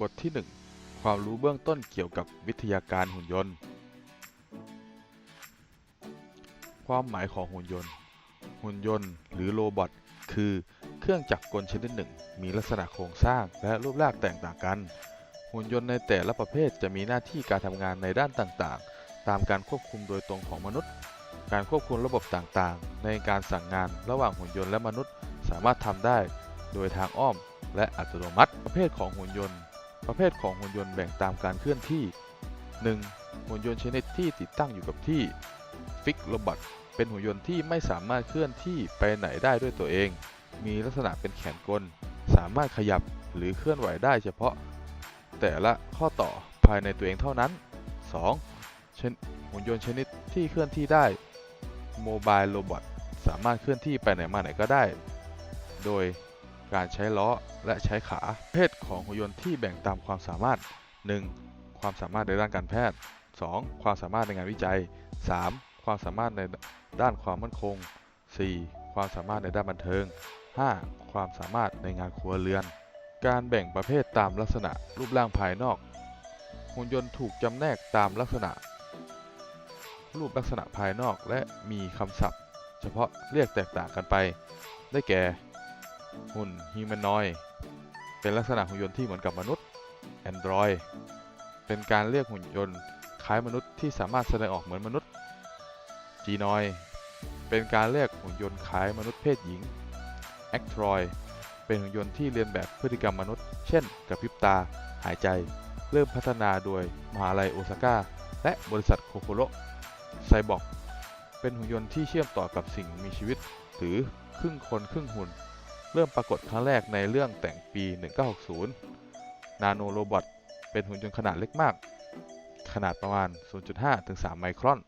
บทที่ 1 ความรู้เบื้องต้นเกี่ยวกับวิทยาการหุ่นยนต์ ความหมายของหุ่นยนต์ หุ่นยนต์ หรือโรบอทคือเครื่องจักรกลชนิดหนึ่ง มีลักษณะโครงสร้างและรูปร่างแตกต่างกัน หุ่นยนต์ในแต่ละประเภทจะมีหน้าที่การทำงานในด้านต่างๆ ตามการควบคุมโดยตรงของมนุษย์ การควบคุมระบบต่างๆ ในการสั่งงานระหว่างหุ่นยนต์และมนุษย์ สามารถทำได้โดยทางอ้อมและอัตโนมัติประเภทของหุ่นยนต์ ประเภทของหุ่นยนต์แบ่งตามการเคลื่อนที่ 1. หุ่นยนต์ชนิดที่ติดตั้งอยู่กับที่ฟิกโรบอทเป็นหุ่นยนต์ที่ไม่สามารถเคลื่อนที่ไปไหนได้ด้วยตัวเอง มีลักษณะเป็นแขนกล สามารถขยับหรือเคลื่อนไหวได้เฉพาะ แต่ละข้อต่อภายในตัวเองเท่านั้น 2. หุ่นยนต์ชนิดที่เคลื่อนที่ได้โมบายโรบอทสามารถเคลื่อนที่ไปไหนมาไหนก็ได้ โดย การใช้ล้อและใช้ขาประเภทของหุ่นยนต์ที่แบ่งตามความสามารถ 1. ความสามารถในด้านการแพทย์ 2. ความสามารถในงานวิจัย 3. ความสามารถในด้านความมั่นคง 4. ความสามารถในด้านบันเทิง 5. ความสามารถในงานครัวเรือน การแบ่งประเภทตามลักษณะรูปร่างภายนอก หุ่นยนต์ถูกจำแนกตามลักษณะ รูปลักษณะภายนอกและมีคำศัพท์ เฉพาะเรียกแตกต่างกันไป ได้แก่ หุ่นฮิวแมนอยเป็นลักษณะหุ่นยนต์ที่เหมือนกับมนุษย์ Android เป็นการเรียกหุ่นยนต์คล้ายมนุษย์ที่สามารถแสดงออกเหมือนมนุษย์ Genoid เป็นการเรียกหุ่นยนต์คล้ายมนุษย์เพศหญิง Actroid เป็นหุ่นยนต์ที่เรียนแบบพฤติกรรมมนุษย์ เช่นกระพริบตา หายใจ เริ่มพัฒนาโดยมหาลัยโอซาก้า และบริษัทโคโคโรไซบอร์กเป็นหุ่นยนต์ที่เชื่อมต่อกับสิ่งมีชีวิต หรือครึ่งคนครึ่งหุ่น เริ่มปรากฏครั้งแรกในเรื่องแต่งปี 1960 นาโนโรบอทเป็นหุ่นยนต์ขนาดเล็กมาก ขนาดประมาณ 0.5 ถึง 3 ไมครอน